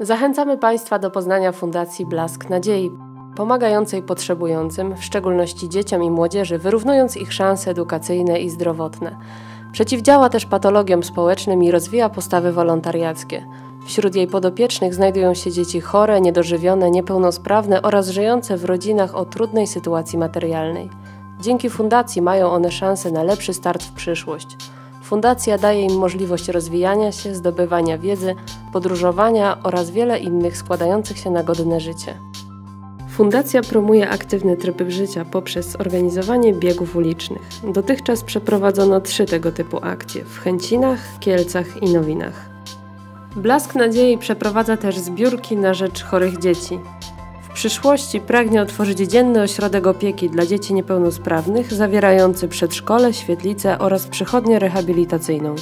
Zachęcamy Państwa do poznania Fundacji Blask Nadziei, pomagającej potrzebującym, w szczególności dzieciom i młodzieży, wyrównując ich szanse edukacyjne i zdrowotne. Przeciwdziała też patologiom społecznym i rozwija postawy wolontariackie. Wśród jej podopiecznych znajdują się dzieci chore, niedożywione, niepełnosprawne oraz żyjące w rodzinach o trudnej sytuacji materialnej. Dzięki fundacji mają one szansę na lepszy start w przyszłość. Fundacja daje im możliwość rozwijania się, zdobywania wiedzy, podróżowania oraz wiele innych składających się na godne życie. Fundacja promuje aktywny tryb życia poprzez organizowanie biegów ulicznych. Dotychczas przeprowadzono trzy tego typu akcje w Chęcinach, Kielcach i Nowinach. Blask Nadziei przeprowadza też zbiórki na rzecz chorych dzieci. Przyszłości pragnie otworzyć dzienny ośrodek opieki dla dzieci niepełnosprawnych, zawierający przedszkole, świetlicę oraz przychodnię rehabilitacyjną.